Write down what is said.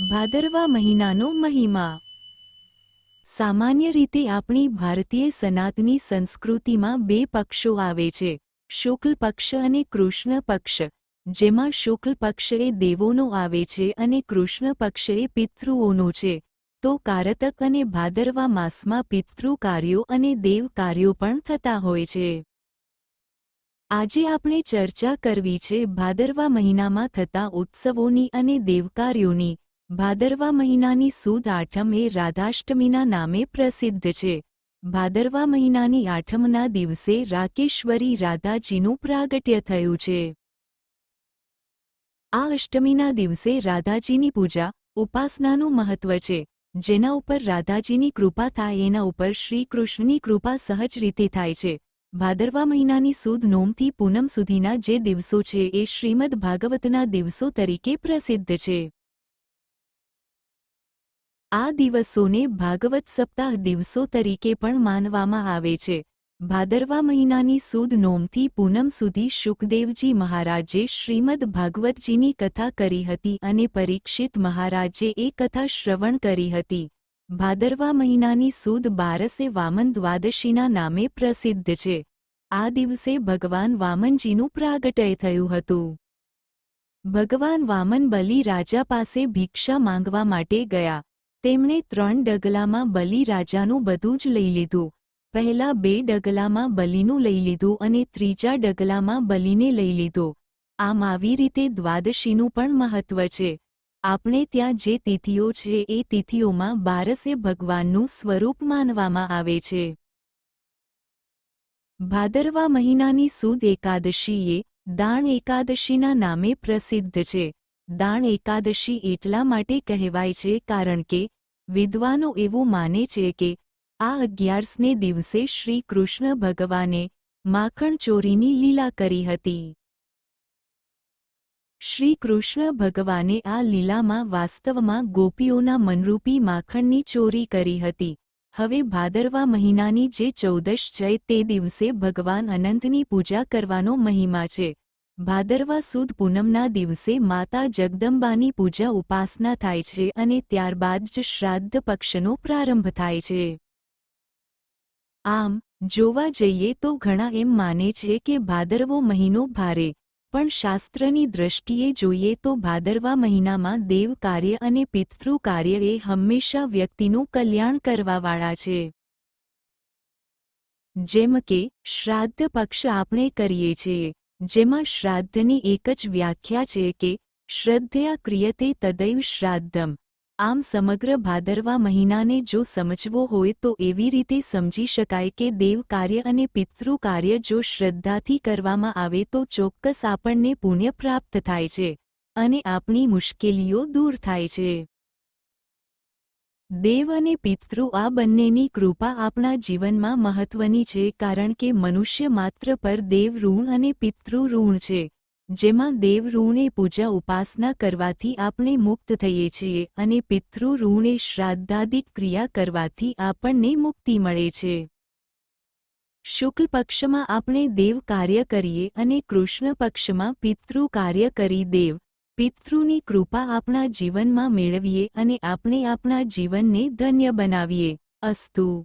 ભાદરવા મહિનાનો મહિમા. સામાન્ય રીતે આપણી ભારતીય સનાતની સંસ્કૃતિમાં બે પક્ષો આવે છે, શુક્લ પક્ષ અને કૃષ્ણ પક્ષ. જેમાં શુક્લ પક્ષ એ દેવોનો આવે છે અને કૃષ્ણ પક્ષ એ પિતૃઓનો છે. તો કારતક અને ભાદરવા માસમાં પિતૃ કાર્યો અને દેવ કાર્યો પણ થતા હોય છે. આજે આપણે ચર્ચા કરવી છે ભાદરવા મહિનામાં થતા ઉત્સવોની અને દેવકાર્યોની. ભાદરવા મહિનાની સુદ આઠમ એ રાધાષ્ટમીના નામે પ્રસિદ્ધ છે. ભાદરવા મહિનાની આઠમના દિવસે રાકેશ્વરી રાધાજીનું પ્રાગટ્ય થયું છે. આ અષ્ટમીના દિવસે રાધાજીની પૂજા, ઉપાસનાનું મહત્વ છે. જેના ઉપર રાધાજીની કૃપા થાય, એના ઉપર શ્રીકૃષ્ણની કૃપા સહજ રીતે થાય છે. ભાદરવા મહિનાની સુદ નોમથી પૂનમ સુધીના જે દિવસો છે, એ શ્રીમદ ભાગવતના દિવસો તરીકે પ્રસિદ્ધ છે. આ દિવસોને ભાગવત સપ્તાહ દિવસો તરીકે પણ માનવામાં આવે છે. ભાદરવા મહિનાની સુદ નોમથી પૂનમ સુધી શુકદેવજી મહારાજે શ્રીમદ ભાગવતજીની કથા કરી હતી અને પરીક્ષિત મહારાજે એ કથા શ્રવણ કરી હતી. ભાદરવા મહિનાની સુદ બારસે વામન દ્વાદશીના નામે પ્રસિદ્ધ છે. આ દિવસે ભગવાન વામનજીનું પ્રાગટય થયું હતું. ભગવાન વામન બલિ રાજા પાસે ભિક્ષા માંગવા માટે ગયા. તેમણે ત્રણ ડગલામાં બલિ રાજાનું બધું જ લઈ લીધું. પહેલા બે ડગલામાં બલિનું લઈ લીધું અને ત્રીજા ડગલામાં બલિને લઈ લીધો. આમ આવી રીતે દ્વાદશીનું પણ મહત્વ છે. આપણે ત્યાં જે તિથિઓ છે એ તિથિઓમાં બારસે ભગવાનનું સ્વરૂપ માનવામાં આવે છે. ભાદરવા મહિનાની સુદ એકાદશીએ દાણ એકાદશીના નામે પ્રસિદ્ધ છે. દાણ એકાદશી એટલા માટે કહેવાય છે કારણ કે, વિદ્વાનો એવું માને છે કે, આ અગિયારસને દિવસે શ્રી કૃષ્ણ ભગવાને માખણ ચોરીની લીલા કરી હતી. શ્રી કૃષ્ણ ભગવાને આ લીલામાં વાસ્તવમાં ગોપીઓના મનરૂપી માખણની ચોરી કરી હતી. હવે ભાદરવા મહિનાની જે ચૌદશ છે તે દિવસે ભગવાન અનંતની પૂજા કરવાનો મહિમા છે. ભાદરવા સુદ પૂનમના દિવસે માતા જગદંબાની પૂજા ઉપાસના થાય છે અને ત્યારબાદ જ શ્રાદ્ધ પક્ષનો પ્રારંભ થાય છે. આમ, જોવા જઈએ તો ઘણા એમ માને છે કે ભાદરવો મહિનો ભારે, પણ શાસ્ત્રની દ્રષ્ટિએ જોઈએ તો ભાદરવા મહિનામાં દેવ કાર્ય અને પિતૃ કાર્ય એ હંમેશા વ્યક્તિનું કલ્યાણ કરવાવાળા છે. જેમ કે, શ્રાદ્ધ પક્ષ આપણે કરીએ છીએ જેમાં શ્રાદ્ધની એક જ વ્યાખ્યા છે કે, શ્રદ્ધયા ક્રિયતે તદૈવ શ્રાદ્ધમ. આમ સમગ્ર ભાદરવા મહિનાને જો સમજવો હોય તો એવી રીતે સમજી શકાય કે દેવ કાર્ય અને પિતૃ કાર્ય જો શ્રદ્ધાથી કરવામાં આવે તો ચોક્કસ આપણને પુણ્ય પ્રાપ્ત થાય છે અને આપણી મુશ્કેલીઓ દૂર થાય છે. દેવ અને પિતૃ આ બંનેની કૃપા આપણા જીવનમાં મહત્વની છે કારણ કે મનુષ્ય માત્ર પર દેવ ઋણ અને પિતૃ ઋણ છે. જેમાં દેવ ઋણે પૂજા ઉપાસના કરવાથી આપણે મુક્ત થઈએ છીએ અને પિતૃ ઋણે શ્રાદ્ધાદિક ક્રિયા કરવાથી આપણને મુક્તિ મળે છે. શુક્લ પક્ષમાં આપણે દેવ કાર્ય કરીએ અને કૃષ્ણ પક્ષમાં પિતૃ કાર્ય કરી દેવ. પિતૃની કૃપા આપણા જીવનમાં મેળવીએ અને આપણે આપણા જીવનને ધન્ય બનાવીએ. અસ્તુ.